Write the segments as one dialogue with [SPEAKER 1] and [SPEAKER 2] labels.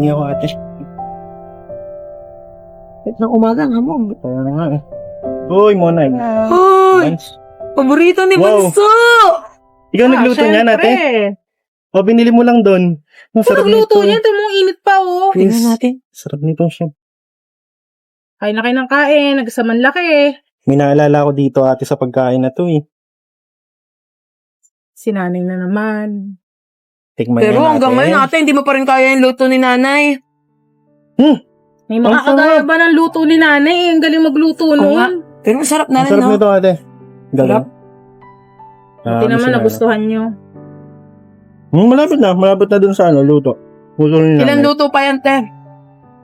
[SPEAKER 1] Hingi ako ate.
[SPEAKER 2] Kahit na umaga nga mo.
[SPEAKER 1] Kaya na nga eh. Uy, Monay.
[SPEAKER 2] Hoy!
[SPEAKER 1] Mans.
[SPEAKER 2] Paborito ni
[SPEAKER 1] Wow.
[SPEAKER 2] Bunso!
[SPEAKER 1] Ikaw nagluto niyan ate? O binili mo lang doon. Ang sarap
[SPEAKER 3] Nagluto
[SPEAKER 1] nito.
[SPEAKER 3] niya, ito mong init pa oh.
[SPEAKER 1] Yes.
[SPEAKER 2] Tingnan natin.
[SPEAKER 1] Sarap nito siya.
[SPEAKER 3] Kain na kayo ng kain, nagsaman laki.
[SPEAKER 1] May naalala ko dito ate sa pagkain na to eh.
[SPEAKER 3] Sinanay na naman.
[SPEAKER 1] Tikman
[SPEAKER 2] Pero
[SPEAKER 1] nga
[SPEAKER 2] hanggang
[SPEAKER 1] natin.
[SPEAKER 2] ngayon ate, hindi mo pa rin kaya yung luto ni nanay.
[SPEAKER 3] May
[SPEAKER 1] Ang
[SPEAKER 3] makakagaya
[SPEAKER 1] sarap.
[SPEAKER 3] ba ng luto ni nanay? eh? Ang galing magluto
[SPEAKER 2] Oo
[SPEAKER 3] nun.
[SPEAKER 2] nga. Pero masarap na
[SPEAKER 1] Ang
[SPEAKER 2] rin,
[SPEAKER 1] sarap
[SPEAKER 2] no?
[SPEAKER 1] nito ate. Galing.
[SPEAKER 2] Sarap.
[SPEAKER 3] Buti naman nagustuhan nyo.
[SPEAKER 1] Hmm, malapit na. Malapit na dun sa ano, luto. Luto ni nanay.
[SPEAKER 2] luto pa yan, te?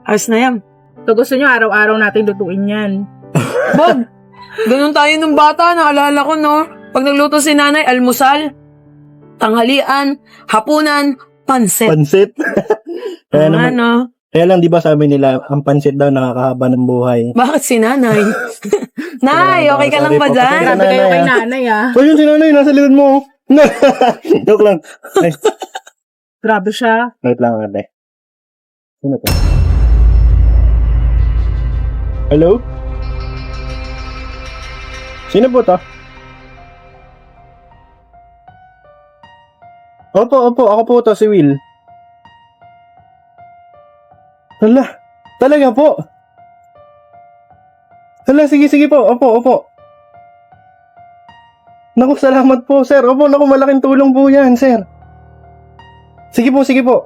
[SPEAKER 2] Ayos na yan.
[SPEAKER 3] So gusto nyo araw-araw natin lutuin yan.
[SPEAKER 2] Bob, ganun tayo nung bata, naalala ko, no? Pag nagluto si nanay, almusal, tanghalian, hapunan, pansit.
[SPEAKER 1] Pansit. kaya naman,
[SPEAKER 2] no?
[SPEAKER 1] kaya lang di ba sabi nila, ang pansit daw nakakahaba ng buhay.
[SPEAKER 2] Bakit si nanay? nay, okay ka
[SPEAKER 1] sabi
[SPEAKER 2] lang ba dyan?
[SPEAKER 3] Grabe kayo kay
[SPEAKER 1] ah.
[SPEAKER 3] nanay ah.
[SPEAKER 1] O yun si nanay, nasa likod mo. Joke lang. Ay,
[SPEAKER 3] Grabe siya.
[SPEAKER 1] wait lang ate. Sino to? Hello? Sino po to? Opo, opo, ako po to, si Will. Hala, talaga po. Hala, sige, sige po, opo, opo. Naku, salamat po, sir. Opo, naku, malaking tulong po yan, sir. Sige po, sige po.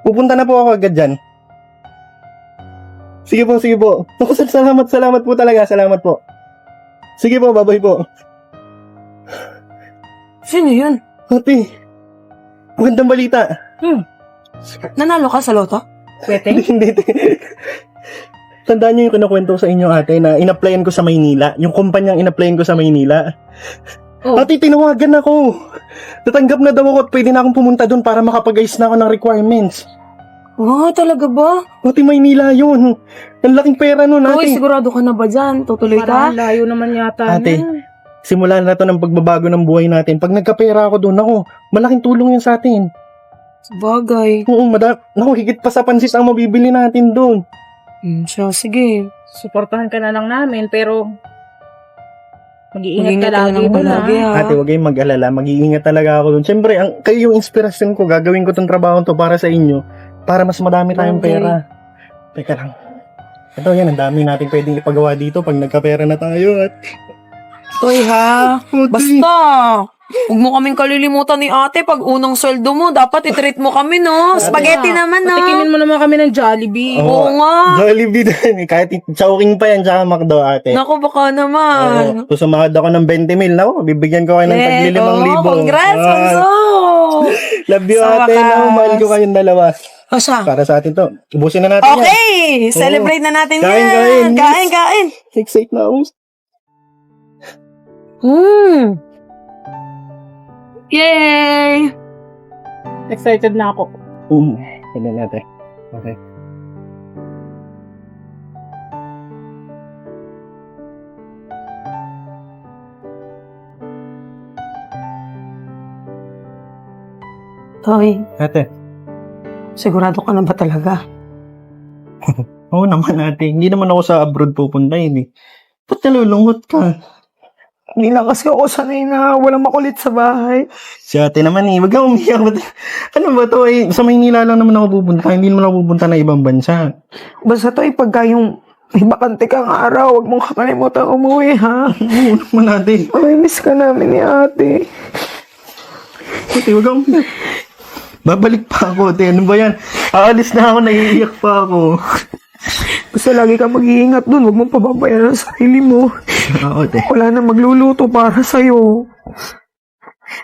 [SPEAKER 1] Pupunta na po ako agad dyan. Sige po, sige po. Naku, sir, salamat, salamat po talaga. Salamat po. Sige po, babay po.
[SPEAKER 2] Sino yun?
[SPEAKER 1] Ate, magandang balita.
[SPEAKER 2] Nanalo ka sa loto?
[SPEAKER 3] Pwede?
[SPEAKER 1] Hindi, hindi. Tandaan niyo yung kinukwento ko sa inyo, ate, na in-applyan ko sa Maynila. Yung kumpanyang in-applyan ko sa Maynila.
[SPEAKER 3] Oh.
[SPEAKER 1] Ate, tinawagan ako. Natanggap na daw ako at pwede na akong pumunta doon para makapag-ayos na ako ng requirements.
[SPEAKER 2] Oh, talaga ba?
[SPEAKER 1] Ate, Maynila yun. Ang laking pera nun,
[SPEAKER 2] Uy,
[SPEAKER 1] ate.
[SPEAKER 2] sigurado ka na ba dyan? Tutuloy
[SPEAKER 3] Parang
[SPEAKER 2] ka?
[SPEAKER 3] layo naman yata
[SPEAKER 1] Ate.
[SPEAKER 3] niya.
[SPEAKER 1] Simula na to ng pagbabago ng buhay natin. Pag nagkapera ako doon, ako, malaking tulong yun sa atin.
[SPEAKER 2] Bagay.
[SPEAKER 1] Oo, mada, naku, higit pa sa pansit ang mabibili natin doon.
[SPEAKER 2] Hmm, siya, sige.
[SPEAKER 3] Suportahan ka na lang namin pero mag-iingat ka
[SPEAKER 2] Mag-ingat ka
[SPEAKER 3] lagi
[SPEAKER 2] lang
[SPEAKER 3] doon
[SPEAKER 2] palagi,
[SPEAKER 3] ah.
[SPEAKER 2] ha?
[SPEAKER 1] Ate, huwag kayong mag-alala. Mag-iingat talaga ako doon. Siyempre, ang, kayo yung inspirasyon ko. Gagawin ko tong trabaho to para sa inyo. Para mas madami tayong
[SPEAKER 2] Okay.
[SPEAKER 1] pera. Teka lang. Ito yan, ang dami natin pwedeng ipagawa dito pag nagkapera na tayo. At,
[SPEAKER 2] Toy, ha? Basta, huwag mo kaming kalilimutan ni ate. Pag unang sweldo mo, dapat itreat mo kami, no? Spaghetti naman, no?
[SPEAKER 3] Patikimin mo naman kami ng Jollibee.
[SPEAKER 1] Oo.
[SPEAKER 2] Oo nga.
[SPEAKER 1] Jollibee din. Kahit chowking pa yan, tsaka McDo, ate.
[SPEAKER 2] Naku, baka naman.
[SPEAKER 1] Oo. Susumahad ako ng 20 mil. Naku, bibigyan ko kayo ng taglilimang libo.
[SPEAKER 2] Congrats,
[SPEAKER 1] Ah,
[SPEAKER 2] Bunso!
[SPEAKER 1] Love you,
[SPEAKER 2] Sa
[SPEAKER 1] ate.
[SPEAKER 2] wakas.
[SPEAKER 1] Naku, mahal ko kayong dalawa.
[SPEAKER 2] Asa?
[SPEAKER 1] Para sa atin to. Ubusin na natin yan.
[SPEAKER 2] Okay! Celebrate na natin
[SPEAKER 1] Kain,
[SPEAKER 2] yan!
[SPEAKER 1] kain, yes.
[SPEAKER 2] Kain, kain!
[SPEAKER 1] Excited na ako.
[SPEAKER 2] Hmm! Yay!
[SPEAKER 3] Excited na ako.
[SPEAKER 1] Um, tignan natin. Okay.
[SPEAKER 2] Toy,
[SPEAKER 1] Ate.
[SPEAKER 2] sigurado ka na ba talaga?
[SPEAKER 1] Oo naman ate. Hindi naman ako sa abroad pupunta yun eh. Ba't nalulungkot ka?
[SPEAKER 2] Hindi lang kasi ako sanay na walang makulit sa bahay.
[SPEAKER 1] Si ate naman eh. Wag kang umiyak. Ba't- Ano ba to eh? Sa Maynila lang naman ako pupunta. Hindi naman ako pupunta na ibang bansa.
[SPEAKER 2] Basta Toy, pagka yung may bakante kang araw, huwag mong kakalimutan umuwi, ha?
[SPEAKER 1] Oo naman ate.
[SPEAKER 2] Mamimiss ka namin ni ate.
[SPEAKER 1] Ate, wag kang umiyak. Babalik pa ako ate. Ano ba yan? Aalis na ako. Naiiyak pa ako.
[SPEAKER 2] Basta lagi ka mag-iingat dun, huwag mong pababayan ang sarili mo.
[SPEAKER 1] Oo ate.
[SPEAKER 2] Wala na magluluto para sa'yo.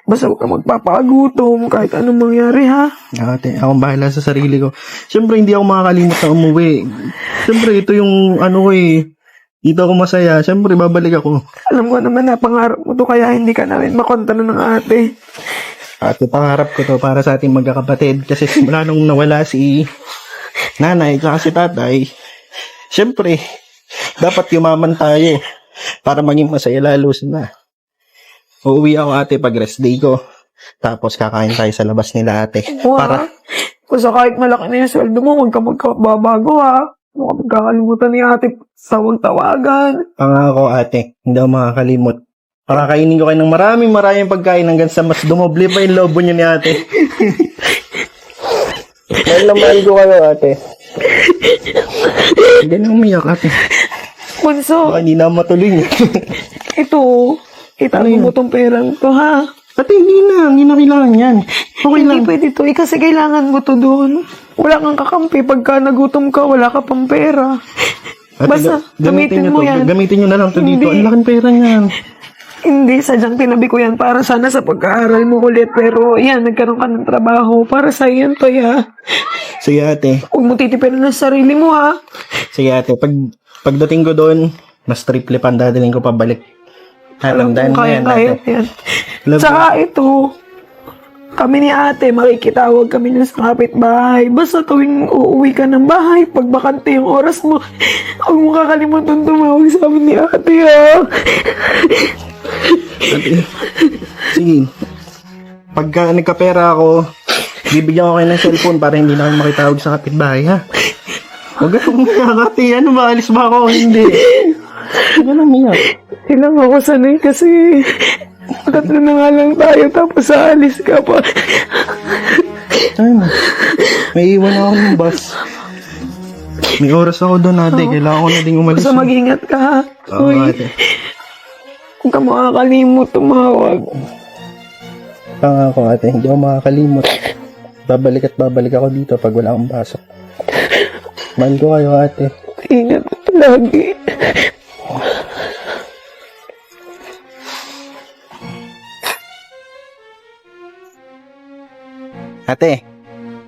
[SPEAKER 2] Basta huwag ka magpapagutom kahit anong mangyari, ha?
[SPEAKER 1] Ate, akong bahala sa sarili ko. Siyempre, hindi ako makakalimot na umuwi. Siyempre, ito yung ano ko eh. Dito ako masaya. Siyempre, babalik ako.
[SPEAKER 2] Alam ko naman na pangarap mo to kaya hindi ka namin makonta na ng ate.
[SPEAKER 1] Ate, pangarap ko to para sa ating magkakapatid. Kasi simula nung nawala si nanay at si tatay, siyempre, dapat yumaman tayo para maging masaya lalo sila. Uuwi ako ate pag rest day ko. Tapos kakain tayo sa labas nila ate.
[SPEAKER 2] Wow.
[SPEAKER 1] Para,
[SPEAKER 2] Basta kahit malaki na yung sweldo mo, huwag ka magkababago ha. Huwag ka magkakalimutan ni ate sa huwag tawagan.
[SPEAKER 1] Pangako ate, hindi ako makakalimot. Pakakainin ko kayo ng maraming maraming pagkain hanggang sa mas dumoble pa yung lobo niyo ni ate. Mahal na mahal ko kayo ate. Hindi na umiyak ate.
[SPEAKER 2] Bunso,
[SPEAKER 1] Baka hindi na matuloy niya.
[SPEAKER 2] ito, itago
[SPEAKER 1] Ano
[SPEAKER 2] mo tong perang to ha.
[SPEAKER 1] ate, hindi na. Hindi na kailangan yan. Okay
[SPEAKER 2] Hindi
[SPEAKER 1] lang.
[SPEAKER 2] pwede to. Eh, kasi kailangan mo to doon. Wala kang kakampi. Pagka nagutom ka, wala ka pang pera.
[SPEAKER 1] Ate,
[SPEAKER 2] Basta,
[SPEAKER 1] ga- gamitin
[SPEAKER 2] gamitin mo
[SPEAKER 1] to.
[SPEAKER 2] yan.
[SPEAKER 1] Gamitin niyo na lang to dito.
[SPEAKER 2] Hindi.
[SPEAKER 1] Ang laking pera niyan.
[SPEAKER 2] Hindi, sadyang tinabi ko yan para sana sa pag-aaral mo ulit. Pero yan, nagkaroon ka ng trabaho. Para sa yan to, ya.
[SPEAKER 1] Sige ate.
[SPEAKER 2] Huwag mo titipirin ng sarili mo, ha.
[SPEAKER 1] Sige ate. Pag, pagdating ko doon, mas triple pa ang dadaling ko pabalik. Alam, dahil
[SPEAKER 2] kaya,
[SPEAKER 1] yan
[SPEAKER 2] kaya,
[SPEAKER 1] ate.
[SPEAKER 2] yan.
[SPEAKER 1] Love
[SPEAKER 2] Saka ito, kami ni ate, makikitawag kami ng kapitbahay. Basta tuwing uuwi ka ng bahay, pag bakante yung oras mo, huwag mo kakalimutan tumawag sa amin ni ate, ha.
[SPEAKER 1] Sige. Pagka nagkapera ako, bibigyan ko kayo ng cellphone para hindi na kayo makitawag sa kapitbahay, ha? Huwag ka umiyak, ate. Ano ba? Alis ba ako? Hindi. Huwag na umiyak.
[SPEAKER 2] Ilang ako sanay kasi tatlo na nga lang tayo tapos aalis ka pa.
[SPEAKER 1] Ano? May iwan ako ng bus. May oras ako doon, ate. Kailangan ko na ding umalis.
[SPEAKER 2] Basta mag-ingat ka ha.
[SPEAKER 1] Oo,
[SPEAKER 2] Uy,
[SPEAKER 1] ate.
[SPEAKER 2] huwag ka makakalimot tumawag.
[SPEAKER 1] Pangako, ate. Hindi ako makakalimot. Babalik at babalik ako dito pag wala akong pasok. Mahal ko kayo, ate.
[SPEAKER 2] Ingat ka lagi.
[SPEAKER 1] Ate,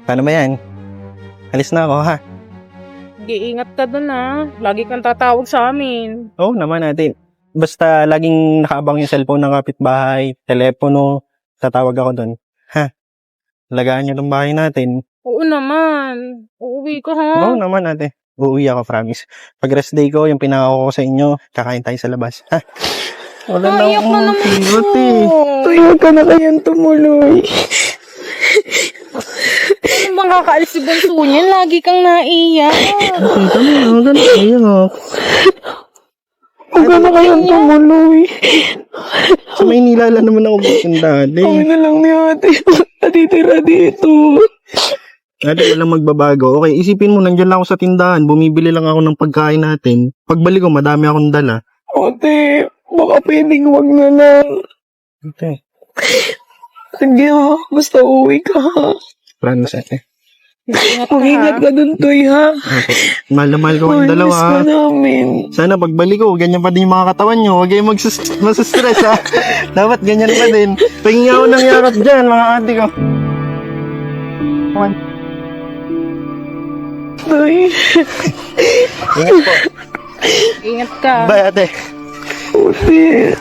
[SPEAKER 1] paano ba yan? Alis na ako, ha?
[SPEAKER 3] Iingat ka dun ha. Lagi kang tatawag sa amin.
[SPEAKER 1] Oo naman, ate. Basta laging nakaabang yung cellphone ng kapitbahay, telepono, tatawag ako doon. Ha? Lagaan niyo tong bahay natin.
[SPEAKER 3] Oo naman. Uuwi ka ha.
[SPEAKER 1] Oo naman, ate. Uuwi ako, promise. Pag rest day ko, yung pinangako ko sa inyo, kakain tayo sa labas. Ha? Wala na
[SPEAKER 3] na
[SPEAKER 1] akong
[SPEAKER 3] naman
[SPEAKER 1] kilot,
[SPEAKER 3] ako.
[SPEAKER 1] eh.
[SPEAKER 2] Uy, huwag ka na kayang tumuloy.
[SPEAKER 3] Ano bang kakaalis si Bunso niyan? Lagi kang naiyak.
[SPEAKER 1] Ate, tama na, huwag ka na iyak.
[SPEAKER 2] Huwag ka na kayang tumuloy.
[SPEAKER 1] Sa Maynila lang naman ako pupunta, ate.
[SPEAKER 2] Kami na lang ni ate. Natitira dito.
[SPEAKER 1] Ate, walang magbabago. Okay, isipin mo, nandiyan lang ako sa tindahan. Bumibili lang ako ng pagkain natin. Pagbalik ko, madami akong dala.
[SPEAKER 2] Ate, baka pwedeng huwag na lang.
[SPEAKER 1] Ate,
[SPEAKER 2] Sige ha, basta uwi ka ha.
[SPEAKER 1] promise, ate.
[SPEAKER 3] Ingat ka
[SPEAKER 2] Mag-ingat ka dun, Toy ha.
[SPEAKER 1] Mahal na mahal ko kayong
[SPEAKER 2] Uy,
[SPEAKER 1] dalawa,
[SPEAKER 2] miss
[SPEAKER 1] ha?
[SPEAKER 2] ka namin.
[SPEAKER 1] Sana pagbalik ko, ganyan pa din yung mga katawan nyo. Huwag kayong magsus- masustress, ha? Dapat ganyan pa din. Pahingin ako ng yakap dyan, mga ate ko.
[SPEAKER 2] Toy,
[SPEAKER 1] Ingat po.
[SPEAKER 3] Ingat ka.
[SPEAKER 1] Bye, ate.
[SPEAKER 2] ate.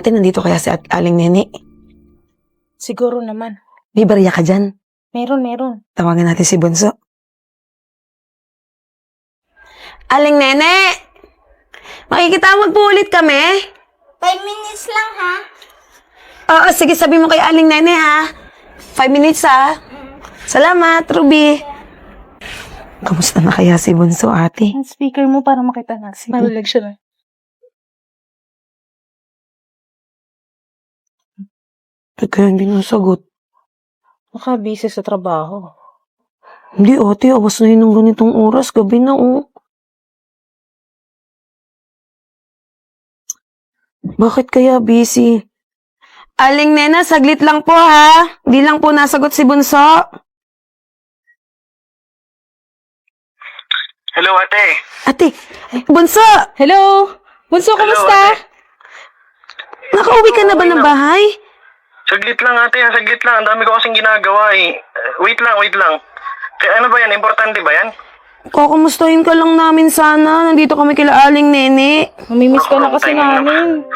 [SPEAKER 4] Ate, nandito kaya si At Aling Nene?
[SPEAKER 3] Siguro naman.
[SPEAKER 4] May barya ka dyan.
[SPEAKER 3] Meron, meron.
[SPEAKER 4] Tawagan natin si Bunso. Aling Nene! Makikitawag po ulit kami?
[SPEAKER 5] Five minutes lang ha.
[SPEAKER 4] Oo, sige, sabi mo kay Aling Nene ha. Five minutes ha. Salamat, Ruby. Kamusta na kaya si Bunso, ate?
[SPEAKER 3] Ang speaker mo para makita na.
[SPEAKER 4] Sige.
[SPEAKER 3] Marilag siya na.
[SPEAKER 4] Ba't kaya hindi nasagot?
[SPEAKER 3] Baka busy sa trabaho.
[SPEAKER 4] Hindi, ate. Awas na yun ng ganitong oras. Gabi na, oh. Bakit kaya busy? Aling Nena, saglit lang po ha. Di lang po nasagot si Bunso.
[SPEAKER 1] Hello, ate.
[SPEAKER 4] Ate, Bunso!
[SPEAKER 3] Hello? Bunso, kumusta?
[SPEAKER 4] Nakauwi ka na ba ng bahay?
[SPEAKER 1] Saglit lang, ate. ha, Saglit lang. Ang dami ko kasing ginagawa, eh. Uh, wait lang, wait lang. Kaya ano ba yan? Importante ba yan?
[SPEAKER 4] Kukumustahin ka lang namin sana. Nandito kami kila Aling Nene.
[SPEAKER 3] Mamimiss ka na kasi namin.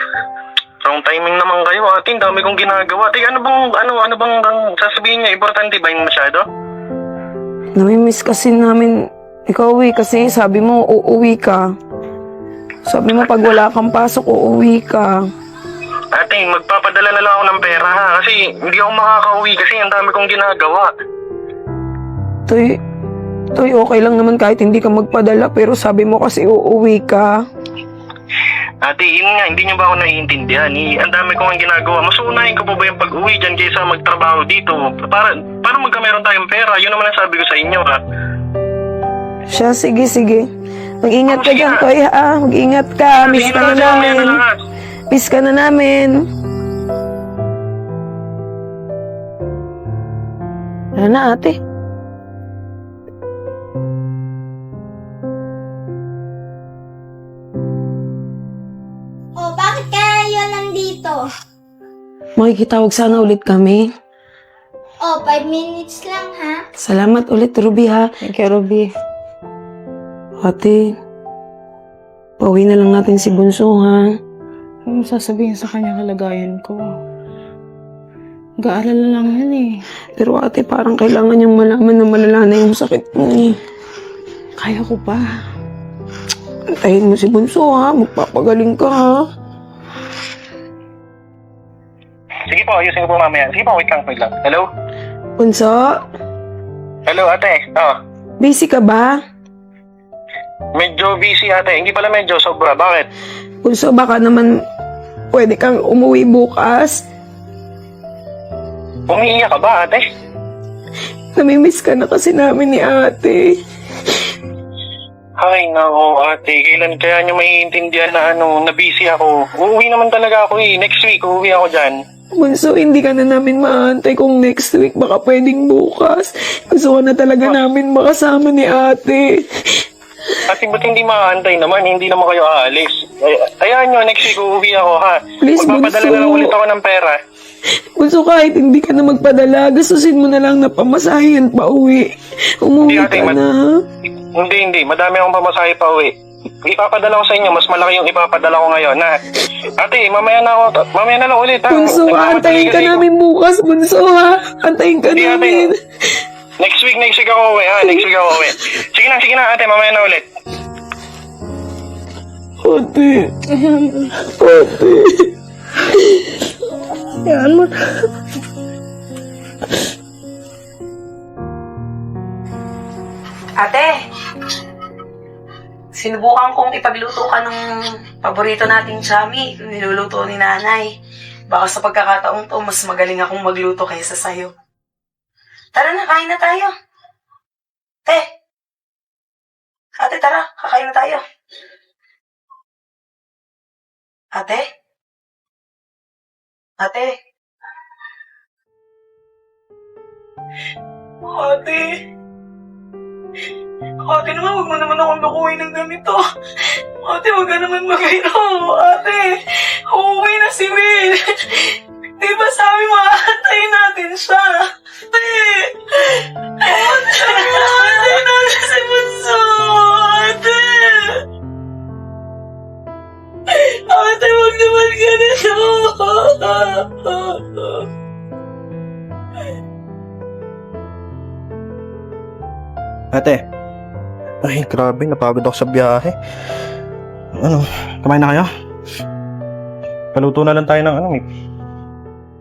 [SPEAKER 1] Wrong timing naman kayo, ate. Ang dami kong ginagawa. Ate, ano bang, ano, ano bang ang sasabihin niya? Importante ba yun masyado?
[SPEAKER 4] Namimiss kasi namin ikaw eh, kasi sabi mo uuwi ka. Sabi mo pag wala kang pasok, uuwi ka.
[SPEAKER 1] Ate, magpapadala na lang ako ng pera, ha? Kasi hindi ako makakauwi kasi ang dami kong ginagawa.
[SPEAKER 2] Toy, Toy, okay lang naman kahit hindi ka magpadala pero sabi mo kasi uuwi ka.
[SPEAKER 1] Ate, yun nga, hindi niyo ba ako naiintindihan? Eh, ang dami kong ginagawa. Mas unahin ko pa ba yung pag-uwi dyan kaysa magtrabaho dito? Para, para magkameron tayong pera. Yun naman ang sabi ko sa inyo, ha?
[SPEAKER 2] Siya, sige, sige. Mag-ingat ka
[SPEAKER 1] Sige
[SPEAKER 2] dyan. Toy, ha? Mag-ingat ka. Miss ka na namin.
[SPEAKER 1] na lang?
[SPEAKER 2] Miss ka na namin. Ano na, ate?
[SPEAKER 5] Oh, bakit kaya yun nandito?
[SPEAKER 4] Makikitawag sana ulit kami.
[SPEAKER 5] Oh, five minutes lang ha.
[SPEAKER 4] Salamat ulit, Ruby ha.
[SPEAKER 3] Thank you, Ruby.
[SPEAKER 4] Ate, pauwi na lang natin si Bunso ha.
[SPEAKER 3] Ano sasabihin sa kanya kalagayan ko? Gaalala lang yan eh.
[SPEAKER 2] Pero ate, parang kailangan niyang malaman na malala na yung sakit mo eh.
[SPEAKER 3] Kaya ko pa.
[SPEAKER 2] Antayin mo si Bunso ha. Magpapagaling ka ha.
[SPEAKER 1] Sige po, ayusin ko po mamaya. Sige po, wait lang, wait lang. Hello?
[SPEAKER 2] Bunso,
[SPEAKER 1] Hello, ate. Oh,
[SPEAKER 2] busy ka ba?
[SPEAKER 1] medyo busy, ate. Hindi pala medyo, sobra. Bakit?
[SPEAKER 2] Bunso, baka naman pwede kang umuwi bukas.
[SPEAKER 1] Umiiyak ka ba, ate?
[SPEAKER 2] Namimiss ka na kasi namin ni ate.
[SPEAKER 1] Ay, nako, ate. Kailan kaya nyo maiintindihan na ano, na busy ako? Uuwi naman talaga ako eh. Next week, uuwi ako dyan.
[SPEAKER 2] Bunso, hindi ka na namin maantay kung next week baka pwedeng bukas. Gusto ka na talaga namin makasama ni ate.
[SPEAKER 1] Ate, ba't hindi makaantay naman? Hindi naman kayo aalis. Ay, ayan nyo, next week uuwi ako, ha?
[SPEAKER 2] Please,
[SPEAKER 1] Magpapadala na lang ulit ako ng pera.
[SPEAKER 2] Bunso, kahit hindi ka na magpadala, gastusin mo na lang na pamasahin pa uwi. Umuwi
[SPEAKER 1] Hindi, ate,
[SPEAKER 2] ka
[SPEAKER 1] man-
[SPEAKER 2] na. ha?
[SPEAKER 1] Hindi, hindi. Madami akong pamasahe pa uwi. Ipapadala ko sa inyo. Mas malaki yung ipapadala ko ngayon, ha? Ate, mamaya na ako. Mamaya na lang ulit, ha?
[SPEAKER 2] Bunso, antayin ka
[SPEAKER 1] kasi
[SPEAKER 2] namin bukas, Bunso, ha? Antayin ka
[SPEAKER 1] Hindi, ate.
[SPEAKER 2] namin.
[SPEAKER 1] Next week, next week ako uwi, ha? Next week ako uwi. Sige na, sige na, ate. Mamaya na ulit.
[SPEAKER 2] Ate. Ate. Yan mo.
[SPEAKER 4] Ate, sinubukan kong ipagluto ka ng paborito nating chami, niluluto ni nanay. Baka sa pagkakataong to, mas magaling akong magluto kaysa sa'yo. Tara na, kain na tayo. Te! Ate, tara, kakain na tayo. Ate? Ate? Ate? Ate naman, huwag mo naman akong bakuhin ng ganito. Ate, huwag ka naman mag-ino. Ate, uuwi na si Will. Di ba sabi mo, aantayin natin siya? Ate, Ate.
[SPEAKER 1] Ay, grabe. Napagod ako sa biyahe. Ano, kumain na kayo? Paluto na lang tayo ng ano, may,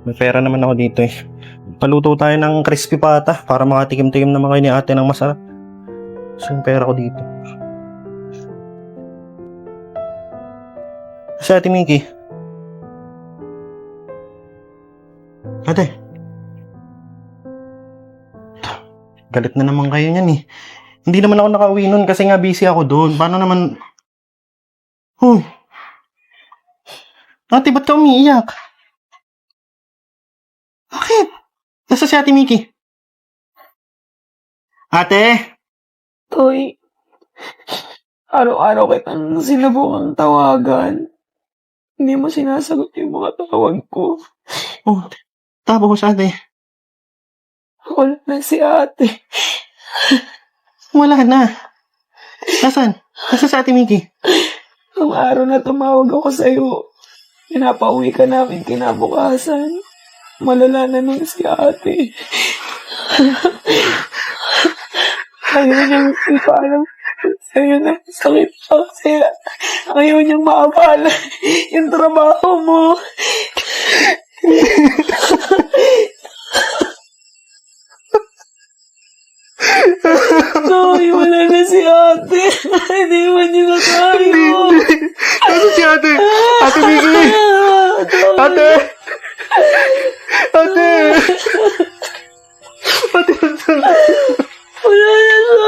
[SPEAKER 1] may pera naman ako dito eh. Paluto tayo ng crispy pata para makatikim-tikim naman kayo ni ate ng masarap. Yung pera ko dito. Si ate Mickey. Ate. Galit na naman kayo niyan eh. Hindi naman ako nakauwi nun kasi nga busy ako doon. Paano naman... Huh. Ate, ba't ka umiiyak? Bakit? Nasa si Ate Mickey? Ate?
[SPEAKER 2] Toy, Araw-araw kitang sinubukang tawagan. Hindi mo sinasagot yung mga tawag ko.
[SPEAKER 1] Oh, tapos ate,
[SPEAKER 2] Wala na si ate.
[SPEAKER 1] wala na. Nasaan? Nasaan sa ate Mickey?
[SPEAKER 2] Ang araw na tumawag ako sa'yo, pinapauwi ka namin kinabukasan. Malala na nung si ate. Ayaw niyang ipaalam sa'yo na sakit pa kasi ayaw niyang maabala yung trabaho mo. Ay, wala na si ate. Hindi man niya na tayo.
[SPEAKER 1] Nasaan si ate? Ate Mickey! Ate! Ate! Ate, nasaan?
[SPEAKER 2] Wala na siya.